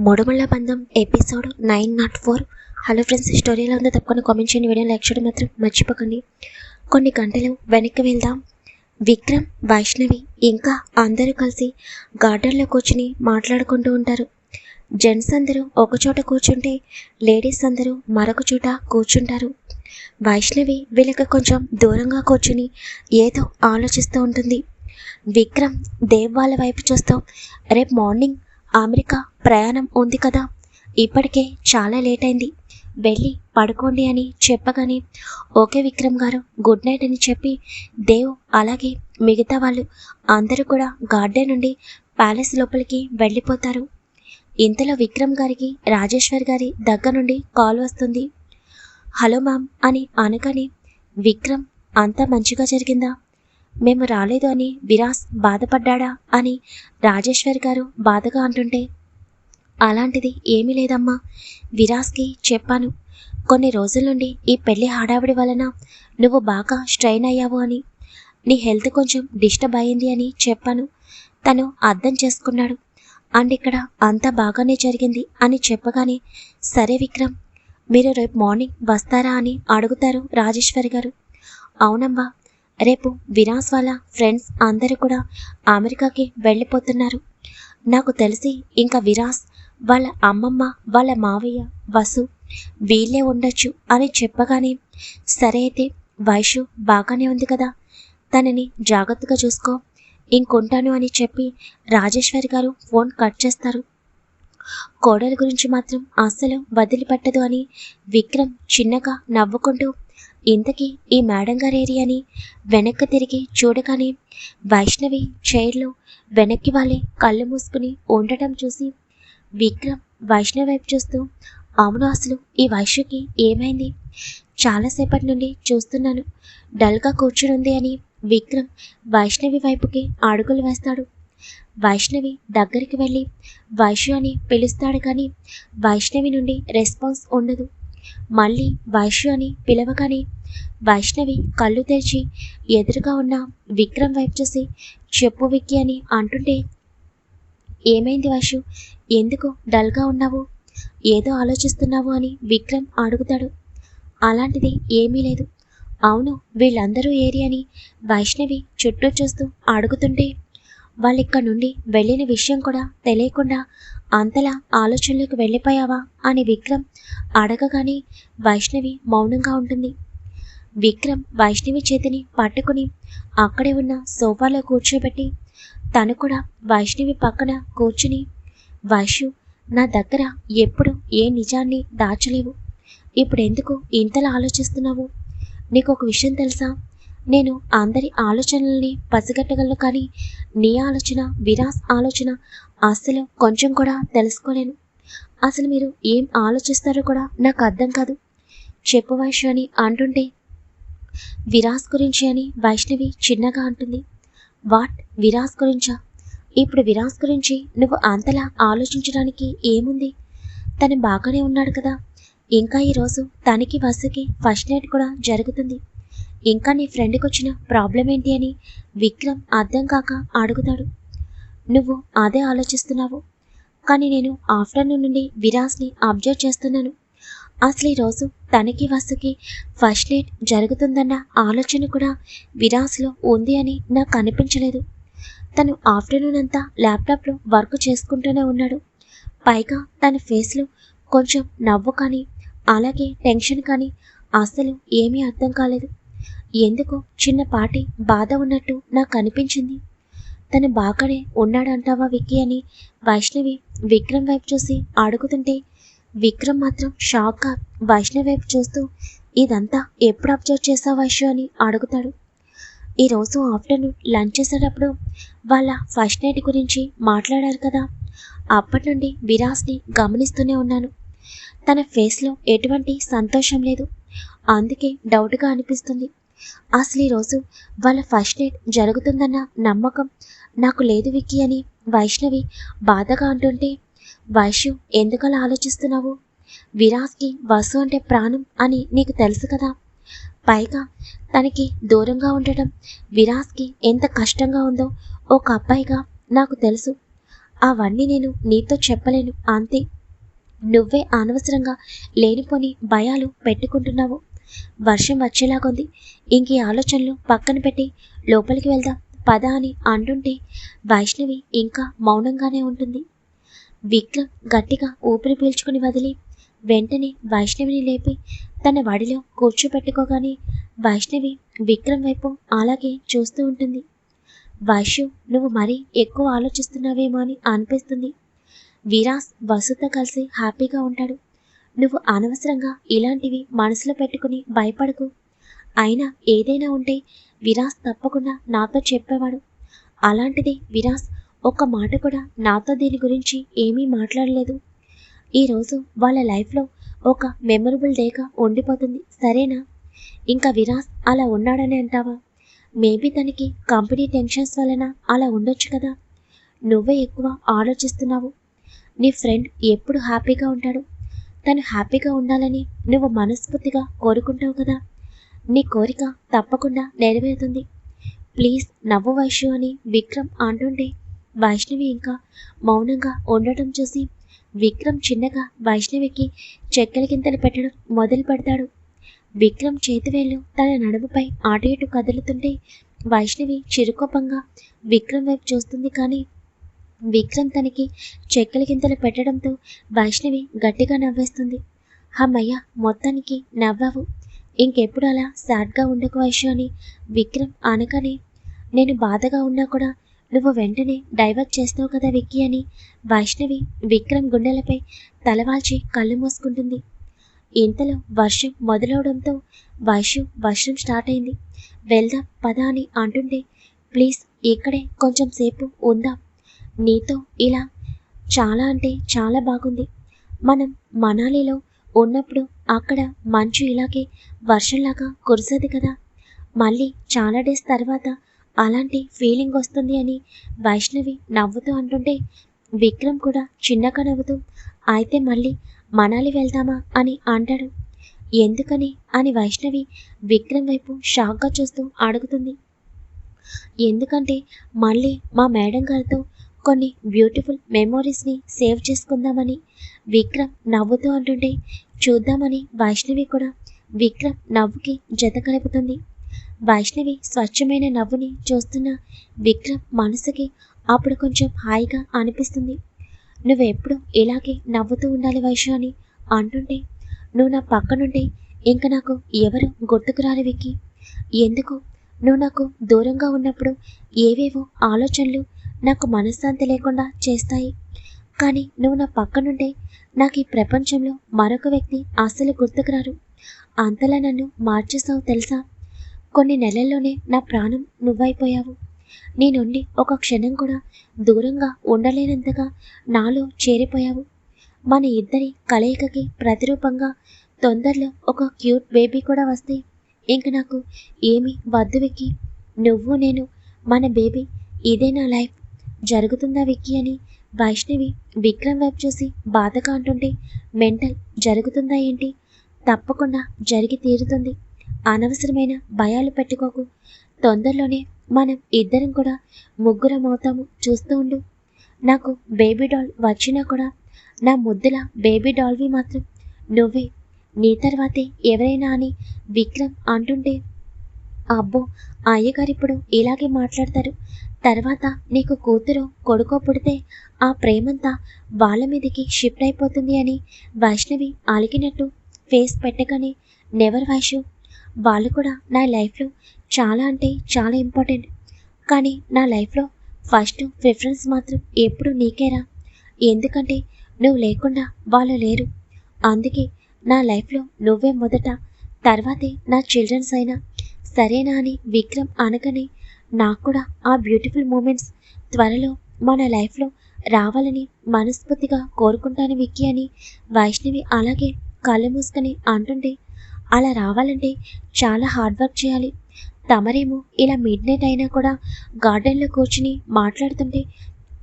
మూడుమళ్ళ బంధం episode nine nought four. Hello friends story ఎలా ఉందో. తప్పకుండా కామెంట్ చేయండి. వీడియో లైక్ చేయడం మాత్రం మర్చిపోకండి. కొన్ని గంటలు వెనక్కి వెళ్దాం. విక్రమ్ వైష్ణవి ఇంకా అందరూ కలిసి గార్డెన్లో కూర్చుని మాట్లాడుకుంటూ ఉంటారు. జెంట్స్ అందరూ ఒకచోట కూర్చుంటే లేడీస్ అందరూ మరొక చోట కూర్చుంటారు. వైష్ణవి వీళ్ళకి కొంచెం దూరంగా కూర్చుని ఏదో ఆలోచిస్తూ ఉంటుంది. విక్రమ్ దేవ్ వాళ్ళ వైపు చూస్తూ రేపు మార్నింగ్ అమెరికా ప్రయాణం ఉంది కదా. ఇప్పటికే చాలా లేట్ అయింది వెళ్ళి పడుకోండి అని చెప్పగానే ఓకే విక్రమ్ గారు గుడ్ నైట్ అని చెప్పి దేవ్ అలాగే మిగతా వాళ్ళు అందరూ కూడా గార్డెన్ నుండి ప్యాలెస్ లోపలికి వెళ్ళిపోతారు. ఇంతలో విక్రమ్ గారికి రాజేశ్వర్ గారి దగ్గర నుండి కాల్ వస్తుంది. హలో మ్యామ్ అని అనగానే విక్రమ్ అంతా మంచిగా జరిగిందా? మేము రాలేదు అని విరాస్ బాధపడ్డాడా అని రాజేశ్వర్ గారు బాధగా అంటుంటే అలాంటిది ఏమీ లేదమ్మా. విరాస్కి చెప్పాను కొన్ని రోజుల నుండి ఈ పెళ్ళి హడావిడి వలన నువ్వు బాగా స్ట్రైన్ అయ్యావు అని. నీ హెల్త్ కొంచెం డిస్టర్బ్ అయింది అని చెప్పాను. తను అర్థం చేసుకున్నాడు. అండ్ ఇక్కడ అంతా బాగానే జరిగింది అని చెప్పగానే సరే విక్రమ్ మీరు రేపు మార్నింగ్ వస్తారా అని అడుగుతారు రాజేశ్వరి గారు. అవునమ్మా రేపు విరాస్ వాళ్ళ ఫ్రెండ్స్ అందరూ కూడా అమెరికాకి వెళ్ళిపోతున్నారు. నాకు తెలిసి ఇంకా విరాస్ వాళ్ళ అమ్మమ్మ వాళ్ళ మావయ్య వసు వీళ్ళే ఉండొచ్చు అని చెప్పగానే సరే అయితే వైషు బాగానే ఉంది కదా తనని జాగ్రత్తగా చూసుకో ఇంకొంటాను అని చెప్పి రాజేశ్వరి గారు ఫోన్ కట్ చేస్తారు. కోడల గురించి మాత్రం అస్సలు వదిలిపెట్టదు అని విక్రమ్ చిన్నగా నవ్వుకుంటూ ఇంతకీ ఈ మేడం గారేరి అని వెనక్కి తిరిగి చూడగానే వైష్ణవి చైర్లో వెనక్కి వాళ్ళే కళ్ళు మూసుకుని ఉండటం చూసి విక్రమ్ వైష్ణవి వైపు చూస్తూ అవును అసలు ఈ వైశ్యకి ఏమైంది? చాలాసేపటి నుండి చూస్తున్నాను. డల్గా కూర్చునుంది అని విక్రమ్ వైష్ణవి వైపుకి అడుగులు వేస్తాడు. వైష్ణవి దగ్గరికి వెళ్ళి వైశ్య అని పిలుస్తాడు కానీ వైష్ణవి నుండి రెస్పాన్స్ ఉండదు. మళ్ళీ వైశ్య అని పిలవగానే వైష్ణవి కళ్ళు తెరిచి ఎదురుగా ఉన్న విక్రమ్ వైపు చూసి చెప్పు విక్కి అని అంటుంటే ఏమైంది వైషు? ఎందుకు డల్గా ఉన్నావు? ఏదో ఆలోచిస్తున్నావు అని విక్రమ్ అడుగుతాడు. అలాంటిది ఏమీ లేదు. అవును వీళ్ళందరూ ఏరి అని వైష్ణవి చుట్టూ చూస్తూ అడుగుతుంటే వాళ్ళిక్కడి నుండి వెళ్ళిన విషయం కూడా తెలియకుండా అంతలా ఆలోచనలోకి వెళ్ళిపోయావా? అని విక్రమ్ అడగగానే వైష్ణవి మౌనంగా ఉంటుంది. విక్రమ్ వైష్ణవి చేతిని పట్టుకుని అక్కడే ఉన్న సోఫాలో కూర్చోబెట్టి తను కూడా వైష్ణవి పక్కన కూర్చుని వైషు నా దగ్గర ఎప్పుడు ఏ నిజాన్ని దాచలేవు. ఇప్పుడు ఎందుకు ఇంతలా ఆలోచిస్తున్నావు? నీకు ఒక విషయం తెలుసా? నేను అందరి ఆలోచనల్ని పసిగట్టగలను కానీ నీ ఆలోచన విరాస్ ఆలోచన అస్సలు కొంచెం కూడా తెలుసుకోలేను. అసలు మీరు ఏం ఆలోచిస్తారో కూడా నాకు అర్థం కాదు. చెప్పు వైషు అని అంటుంటే విరాస్ గురించి అని వైష్ణవి చిన్నగా అంటుంది. వాట్? విరాస్ గురించా ఇప్పుడు విరాస్ గురించి నువ్వు అంతలా ఆలోచించడానికి ఏముంది? తను బాగానే ఉన్నాడు కదా. ఇంకా ఈరోజు తనకి వసుకి ఫస్ట్ నైట్ కూడా జరుగుతుంది. ఇంకా నీ ఫ్రెండ్కి వచ్చిన ప్రాబ్లం ఏంటి అని విక్రమ్ అర్థం కాక అడుగుతాడు. నువ్వు అదే ఆలోచిస్తున్నావు? కానీ నేను ఆఫ్టర్నూన్ నుండి విరాస్ని అబ్జర్వ్ చేస్తున్నాను. అసలు ఈరోజు తనకి వసుకి ఫస్ట్ నైట్ జరుగుతుందన్న ఆలోచన కూడా విరాస్లో ఉంది అని నాకు అనిపించలేదు. తను ఆఫ్టర్నూన్ అంతా ల్యాప్టాప్లో వర్క్ చేసుకుంటూనే ఉన్నాడు. పైగా తన ఫేస్లో కొంచెం నవ్వు కానీ అలాగే టెన్షన్ కానీ అసలు ఏమీ అర్థం కాలేదు. ఎందుకో చిన్నపాటి బాధ ఉన్నట్టు నాకు అనిపించింది. తను బాగానే ఉన్నాడంటావా విక్కీ అని వైష్ణవి విక్రమ్ వైపు చూసి అడుగుతుంటే విక్రమ్ మాత్రం షాక్గా వైష్ణవి వైపు చూస్తూ ఇదంతా ఎప్పుడు అబ్జర్వ్ చేసావు వైష్ణవి? అని అడుగుతాడు. ఈరోజు ఆఫ్టర్నూన్ లంచ్ చేసేటప్పుడు వాళ్ళ ఫస్ట్ నైట్ గురించి మాట్లాడారు కదా. అప్పటి నుండి విరాస్ని గమనిస్తూనే ఉన్నాను. తన ఫేస్లో ఎటువంటి సంతోషం లేదు. అందుకే డౌట్గా అనిపిస్తుంది. అసలు ఈరోజు వాళ్ళ ఫస్ట్ నైట్ జరుగుతుందన్న నమ్మకం నాకు లేదు విక్కీ అని వైష్ణవి బాధగా అంటుంటే వైశ్యు ఎందుకలా ఆలోచిస్తున్నావు? విరాస్కి వసు అంటే ప్రాణం అని నీకు తెలుసు కదా. పైగా తనకి దూరంగా ఉండటం విరాస్కి ఎంత కష్టంగా ఉందో ఒక అబ్బాయిగా నాకు తెలుసు. అవన్నీ నేను నీతో చెప్పలేను అంతే నువ్వే అనవసరంగా లేనిపోని భయాలు పెట్టుకుంటున్నావు. వర్షం వచ్చేలాగుంది. ఇంక ఈ ఆలోచనలు పక్కన పెట్టి లోపలికి వెళ్దాం పద అని అంటుంటే వైష్ణవి ఇంకా మౌనంగానే ఉంటుంది. విక్రమ్ గట్టిగా ఊపిరి పీల్చుకుని వదిలి వెంటనే వైష్ణవిని లేపి తన వడిలో కూర్చోపెట్టుకోగానే వైష్ణవి విక్రమ్ వైపు అలాగే చూస్తూ ఉంటుంది. వైష్ణవ్ నువ్వు మరీ ఎక్కువ ఆలోచిస్తున్నావేమో అని అనిపిస్తుంది. విరాస్ వసుతో కలిసి హ్యాపీగా ఉంటాడు. నువ్వు అనవసరంగా ఇలాంటివి మనసులో పెట్టుకుని భయపడకు. అయినా ఏదైనా ఉంటే విరాస్ తప్పకుండా నాతో చెప్పేవాడు. అలాంటిది విరాస్ ఒక్క మాట కూడా నాతో దీని గురించి ఏమీ మాట్లాడలేదు. ఈరోజు వాళ్ళ లైఫ్లో ఒక మెమొరబుల్ డేగా ఉండిపోతుంది సరేనా? ఇంకా విరాస్ అలా ఉన్నాడని అంటావా? మేబీ తనకి కంపెనీ టెన్షన్స్ వలన అలా ఉండొచ్చు కదా? నువ్వే ఎక్కువ ఆలోచిస్తున్నావు. నీ ఫ్రెండ్ ఎప్పుడు హ్యాపీగా ఉంటాడు? తను హ్యాపీగా ఉండాలని నువ్వు మనస్ఫూర్తిగా కోరుకుంటావు కదా? నీ కోరిక తప్పకుండా నెరవేరుతుంది. ప్లీజ్ నవ్వు వైశ్యు అని విక్రమ్ అంటుంటే వైష్ణవి ఇంకా మౌనంగా ఉండటం చూసి విక్రమ్ చిన్నగా వైష్ణవికి చెక్కల గింతలు పెట్టడం మొదలు పెడతాడు. విక్రమ్ చేతివేళ్ళు తన నడుముపై అటు ఇటు కదులుతుంటే వైష్ణవి చిరుకోపంగా విక్రమ్ వైపు చూస్తుంది కానీ విక్రమ్ తనకి చెక్కల గింతలు పెట్టడంతో వైష్ణవి గట్టిగా నవ్వేస్తుంది. హమ్మయ్య మొత్తానికి నవ్వావు. ఇంకెప్పుడు అలా సాడ్గా ఉండకు వైశ్య అని విక్రమ్ అనగానే నేను బాధగా ఉన్నా కూడా నువ్వు వెంటనే డైవర్ట్ చేస్తావు కదా విక్కీ అని వైష్ణవి విక్రమ్ గుండెలపై తలవాల్చి కళ్ళు మూసుకుంటుంది. ఇంతలో వర్షం మొదలవడంతో వైశ్యం వర్షం స్టార్ట్ అయింది. వెళ్దాం పదా అని అంటుంటే ప్లీజ్ ఇక్కడే కొంచెం సేపు ఉందాం. నీతో ఇలా చాలా అంటే చాలా బాగుంది. మనం మనాలిలో ఉన్నప్పుడు అక్కడ మంచు ఇలాగే వర్షంలాగా కురిసేది కదా. మళ్ళీ చాలా డేస్ తర్వాత అలాంటి ఫీలింగ్ వస్తుంది అని వైష్ణవి నవ్వుతూ అంటుంటే విక్రమ్ కూడా చిన్నగా నవ్వుతూ అయితే మళ్ళీ మనాలి వెళ్దామా అని అంటాడు. ఎందుకని? అని వైష్ణవి విక్రమ్ వైపు షాక్గా చూస్తూ అడుగుతుంది. ఎందుకంటే మళ్ళీ మా మేడం గారితో కొన్ని బ్యూటిఫుల్ మెమోరీస్ని సేవ్ చేసుకుందామని విక్రమ్ నవ్వుతూ అంటుంటే చూద్దామని వైష్ణవి కూడా విక్రమ్ నవ్వుకి జత కలుపుతుంది. వైష్ణవి స్వచ్ఛమైన నవ్వుని చూస్తున్న విక్రమ్ మనసుకి అప్పుడు కొంచెం హాయిగా అనిపిస్తుంది. నువ్వెప్పుడు ఇలాగే నవ్వుతూ ఉండాలి వైశ్య అని అంటుంటే నువ్వు నా పక్కనుంటే ఇంక నాకు ఎవరు గుర్తుకురాలి విక్కి? ఎందుకు? నువ్వు నాకు దూరంగా ఉన్నప్పుడు ఏవేవో ఆలోచనలు నాకు మనశ్శాంతి లేకుండా చేస్తాయి. కానీ నువ్వు నా పక్కనుంటే నాకు ఈ ప్రపంచంలో మరొక వ్యక్తి అస్సలు గుర్తుకురారు. అంతలా నన్ను మార్చేసావు తెలుసా? కొన్ని నెలల్లోనే నా ప్రాణం నువ్వైపోయావు. నీ నుండి ఒక క్షణం కూడా దూరంగా ఉండలేనంతగా నాలో చేరిపోయావు. మన ఇద్దరి కలయికకి ప్రతిరూపంగా తొందరలో ఒక క్యూట్ బేబీ కూడా వస్తే ఇంక నాకు ఏమి వద్దు విక్కి. నువ్వు నేను మన బేబీ ఇదే నా లైఫ్. జరుగుతుందా విక్కీ అని వైష్ణవి విక్రమ్ వైపు చూసి బాధగా అంటుంటే మెంటల్ జరుగుతుందా ఏంటి? తప్పకుండా జరిగి తీరుతుంది. అనవసరమైన భయాలు పెట్టుకోకు. తొందరలోనే మనం ఇద్దరం కూడా ముగ్గురం అవుతాము చూస్తూ ఉండు. నాకు బేబీ డాల్ వచ్చినా కూడా నా ముద్దుల బేబీ డాల్వి మాత్రం నువ్వే. నీ తర్వాతే ఎవరైనా అని విక్రమ్ అంటుంటే అబ్బో అయ్యగారు ఇప్పుడు ఇలాగే మాట్లాడతారు. తర్వాత నీకు కూతురు కొడుకో పుడితే ఆ ప్రేమంతా వాళ్ళ మీదకి షిఫ్ట్ అయిపోతుంది అని వైష్ణవి అలిగినట్టు ఫేస్ పెట్టగానే నెవర్ వైషు వాళ్ళు కూడా నా లైఫ్లో చాలా అంటే చాలా ఇంపార్టెంట్. కానీ నా లైఫ్లో ఫస్ట్ ప్రిఫరెన్స్ మాత్రం ఎప్పుడు నీకేరా. ఎందుకంటే నువ్వు లేకుండా వాళ్ళు లేరు. అందుకే నా లైఫ్లో నువ్వే మొదట తర్వాతే నా చిల్డ్రన్స్ అయినా. సరేనా అని విక్రమ్ అనగానే నాకు కూడా ఆ బ్యూటిఫుల్ మూమెంట్స్ త్వరలో మన లైఫ్లో రావాలని మనస్ఫూర్తిగా కోరుకుంటాను విక్కీ అని వైష్ణవి అలాగే కళ్ళు మూసుకొని అంటుంటే అలా రావాలంటే చాలా హార్డ్ వర్క్ చేయాలి. తమరేమో ఇలా మిడ్ నైట్ అయినా కూడా గార్డెన్లో కూర్చుని మాట్లాడుతుంటే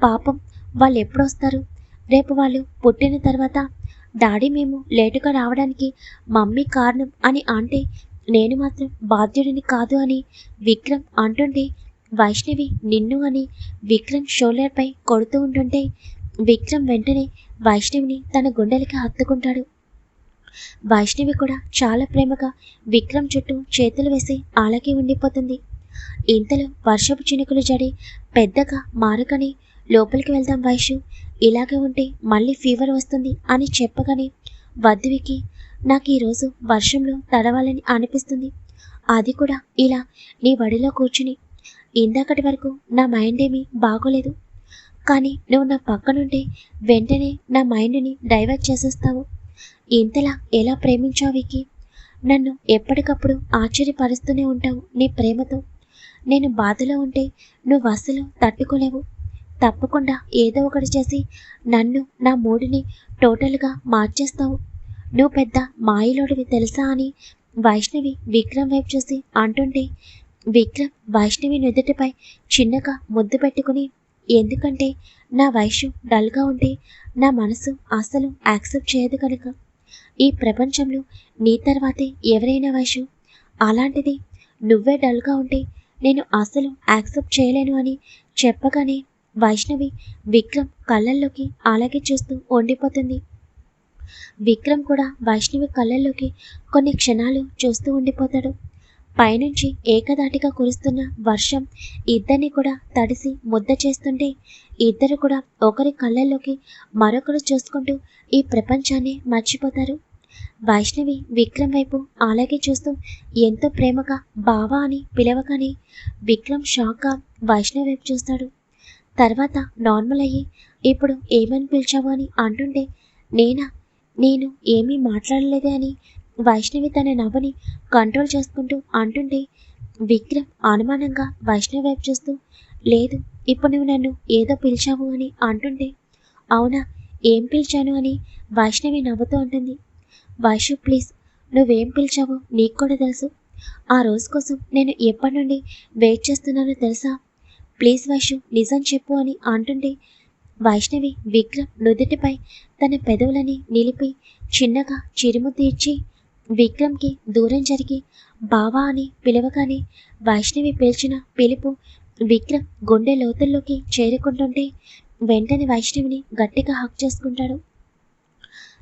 పాపం వాళ్ళు ఎప్పుడు వస్తారు? రేపు వాళ్ళు పుట్టిన తర్వాత డాడీ మేము లేటుగా రావడానికి మమ్మీ కారణం అని అంటే నేను మాత్రం బాధ్యుడిని కాదు అని విక్రమ్ అంటుంటే వైష్ణవి నిన్ను అని విక్రమ్ షోల్డర్పై కొడుతూ ఉంటుంటే విక్రమ్ వెంటనే వైష్ణవిని తన గుండెలకి హత్తుకుంటాడు. వైష్ణవి కూడా చాలా ప్రేమగా విక్రమ్ చుట్టూ చేతులు వేసి ఆలకి ఉండిపోతుంది. ఇంతలో వర్షపు చినుకులు జడి పెద్దగా మారకని లోపలికి వెళ్దాం వైషు. ఇలాగే ఉంటే మళ్ళీ ఫీవర్ వస్తుంది అని చెప్పగానే వద్దువికి నాకు ఈరోజు వర్షంలో తడవాలని అనిపిస్తుంది. అది కూడా ఇలా నీ వడిలో కూర్చుని. ఇందాకటి వరకు నా మైండ్ ఏమీ బాగోలేదు. కానీ నువ్వు నా పక్కనుంటే వెంటనే నా మైండ్ని డైవర్ట్ చేసేస్తావు. ఇంతలా ఎలా ప్రేమించావు వికి నన్ను ఎప్పటికప్పుడు ఆశ్చర్యపరుస్తూనే ఉంటావు నీ ప్రేమతో. నేను బాధలో ఉంటే నువ్వు అస్సలు తట్టుకోలేవు. తప్పకుండా ఏదో ఒకటి చేసి నన్ను నా మూడిని టోటల్గా మార్చేస్తావు. నువ్వు పెద్ద మాయలోడివి తెలుసా అని వైష్ణవి విక్రమ్ వైపు చూసి అంటుంటే విక్రమ్ వైష్ణవి నుదుటిపై చిన్నగా ముద్దు పెట్టుకుని ఎందుకంటే నా వయసు డల్గా ఉంటే నా మనసు అస్సలు యాక్సెప్ట్ చేయదు కనుక. ఈ ప్రపంచంలో నీ తర్వాతే ఎవరైనా వైషు అలాంటిది నువ్వే డల్గా ఉంటే నేను అసలు యాక్సెప్ట్ చేయలేను అని చెప్పగానే వైష్ణవి విక్రమ్ కళ్ళల్లోకి అలాగే చూస్తూ ఉండిపోతుంది. విక్రమ్ కూడా వైష్ణవి కళ్ళల్లోకి కొన్ని క్షణాలు చూస్తూ ఉండిపోతాడు. పైనుంచి ఏకదాటిగా కురుస్తున్న వర్షం ఇద్దరిని కూడా తడిసి ముద్ద చేస్తుంటే ఇద్దరు కూడా ఒకరి కళ్ళల్లోకి మరొకరు చూసుకుంటూ ఈ ప్రపంచాన్ని మర్చిపోతారు. వైష్ణవి విక్రమ్ వైపు అలాగే చూస్తూ ఎంతో ప్రేమగా బావా అని పిలవగానే విక్రమ్ షాక్గా వైష్ణవి వైపు చూస్తాడు. తర్వాత నార్మల్ అయ్యి ఇప్పుడు ఏమని పిలిచావు అని అంటుంటే నేనా? నేను ఏమీ మాట్లాడలేదే అని వైష్ణవి తన నవ్వుని కంట్రోల్ చేసుకుంటూ అంటుంటే విక్రమ్ అనుమానంగా వైష్ణవి వైపు చూస్తూ లేదు ఇప్పుడు నువ్వు నన్ను ఏదో పిలిచావు అని అంటుంటే అవునా ఏం పిలిచాను అని వైష్ణవి నవ్వుతూ ఉంటుంది వైషు ప్లీజ్ నువ్వేం పిలిచావో నీకు కూడా తెలుసు. ఆ రోజు కోసం నేను ఎప్పటి నుండి వెయిట్ చేస్తున్నానో తెలుసా? ప్లీజ్ వైషు నిజం చెప్పు అని అంటుంటే వైష్ణవి విక్రమ్ నుదుటిపై తన పెదవులని నిలిపి చిన్నగా చిరుముద్దు ఇచ్చి విక్రమ్కి దూరం జరిగి బావా అని పిలవగానే వైష్ణవి పిలిచిన పిలుపు విక్రమ్ గుండె లోతుల్లోకి చేరుకుంటుంటే వెంటనే వైష్ణవిని గట్టిగా హక్ చేసుకుంటాడు.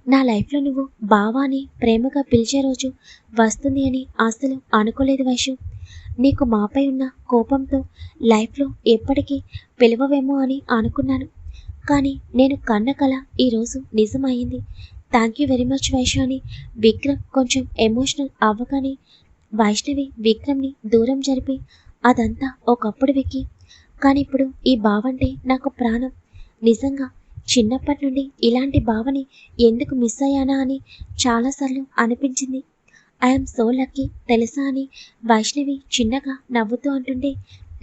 నా లైఫ్లో నువ్వు బావా అని ప్రేమగా పిలిచే రోజు వస్తుంది అని అసలు అనుకోలేదు వైషు నీకు మాపై ఉన్న కోపంతో లైఫ్లో ఎప్పటికీ పిలవవేమో అని అనుకున్నాను. కానీ నేను కన్న కళ ఈరోజు నిజమైంది thank you very much Vaishu అని విక్రమ్ కొంచెం ఎమోషనల్ అవ్వగానే వైష్ణవి విక్రమ్ని దూరం జరిపి అదంతా ఒకప్పుడు వెక్కి. కానీ ఇప్పుడు ఈ బావంటే నాకు ప్రాణం. నిజంగా చిన్నప్పటి నుండి ఇలాంటి భావని ఎందుకు మిస్ అయ్యానా అని చాలాసార్లు అనిపించింది. ఐఎమ్ సో లక్కీ తెలుసా అని వైష్ణవి చిన్నగా నవ్వుతూ అంటుంటే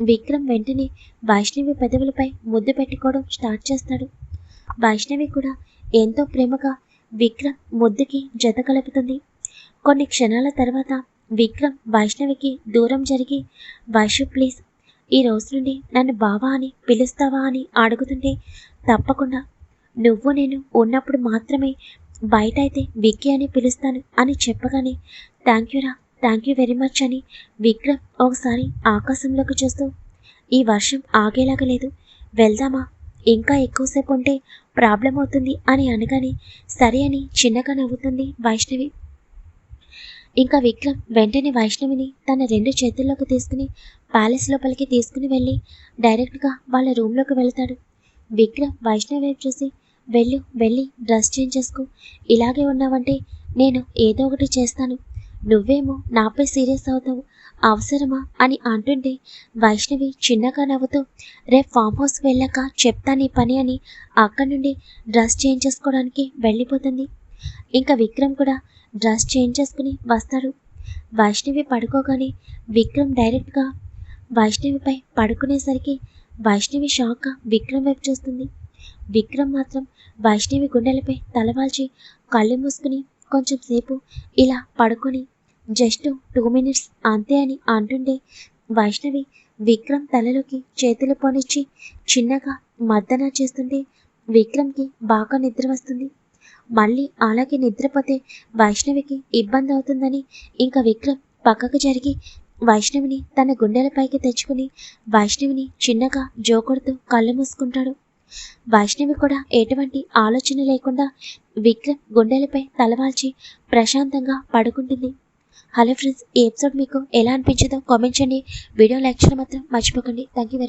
విక్రమ్ వెంటనే వైష్ణవి పెదవులపై ముద్దు పెట్టుకోవడం స్టార్ట్ చేస్తాడు. వైష్ణవి కూడా ఎంతో ప్రేమగా విక్రమ్ ముద్దుకి జత కలుపుతుంది. కొన్ని క్షణాల తర్వాత విక్రమ్ వైష్ణవికి దూరం జరిగి వైష్ణవ్ ప్లీజ్ ఈ రోజు నుండి నన్ను బావా అని పిలుస్తావా అని అడుగుతుంటే తప్పకుండా నువ్వు నేను ఉన్నప్పుడు మాత్రమే బయట అయితే విక్కీ అని పిలుస్తాను అని చెప్పగానే థ్యాంక్ యూ రా థ్యాంక్ యూ వెరీ మచ్ అని విక్రమ్ ఒకసారి ఆకాశంలోకి చూస్తూ ఈ వర్షం ఆగేలాగా లేదు వెళ్దామా? ఇంకా ఎక్కువసేపు ఉంటే ప్రాబ్లం అవుతుంది అని అనగానే సరే అని చిన్నగా నవ్వుతుంది వైష్ణవి. ఇంకా విక్రమ్ వెంటనే వైష్ణవిని తన రెండు చేతుల్లోకి తీసుకుని ప్యాలెస్ లోపలికి తీసుకుని వెళ్ళి డైరెక్ట్గా వాళ్ళ రూమ్లోకి వెళ్తాడు. విక్రమ్ వైష్ణవి వైపు చూసి వెళ్ళు వెళ్ళి డ్రెస్ చేంజ్ చేసుకో. ఇలాగే ఉన్నావంటే నేను ఏదో ఒకటి చేస్తాను. నువ్వేమో నాపై సీరియస్ అవుతావు. అవసరమా అని అంటుంటే వైష్ణవి చిన్నగా నవ్వుతూ రేపు ఫామ్ హౌస్ వెళ్ళాక చెప్తా నీ పని అని అక్కడి నుండి డ్రెస్ చేంజ్ చేసుకోవడానికి వెళ్ళిపోతుంది. ఇంకా విక్రమ్ కూడా డ్రెస్ చేంజ్ చేసుకుని వస్తాడు. వైష్ణవి పడుకోగానే విక్రమ్ డైరెక్ట్గా వైష్ణవిపై పడుకునేసరికి వైష్ణవి షాక్గా విక్రమ్ వైపు చూస్తుంది. విక్రమ్ మాత్రం వైష్ణవి గుండెలపై తలవాల్చి కళ్ళు మూసుకుని కొంచెం సేపు ఇలా పడుకొని జస్ట్ టూ మినిట్స్ అంతే అని అంటుండే వైష్ణవి విక్రమ్ తలలోకి చేతులు పోనిచ్చి చిన్నగా మద్దన చేస్తుంటే విక్రమ్కి బాగా నిద్ర వస్తుంది. మళ్ళీ అలాగే నిద్రపోతే వైష్ణవికి ఇబ్బంది అవుతుందని ఇంకా విక్రమ్ పక్కకు జరిగి వైష్ణవిని తన గుండెలపైకి తెచ్చుకుని వైష్ణవిని చిన్నగా జోకొడుతూ కళ్ళు మూసుకుంటాడు. వైష్ణవి కూడా ఎటువంటి ఆలోచన లేకుండా విక్రమ్ గుండెలపై తలవాల్చి ప్రశాంతంగా పడుకుంటుంది. హలో ఫ్రెండ్స్ ఈ ఎపిసోడ్ మీకు ఎలా అనిపించిందో కామెంట్ చేయండి. వీడియో లైక్ చేయడం మాత్రం మర్చిపోకండి. Thank you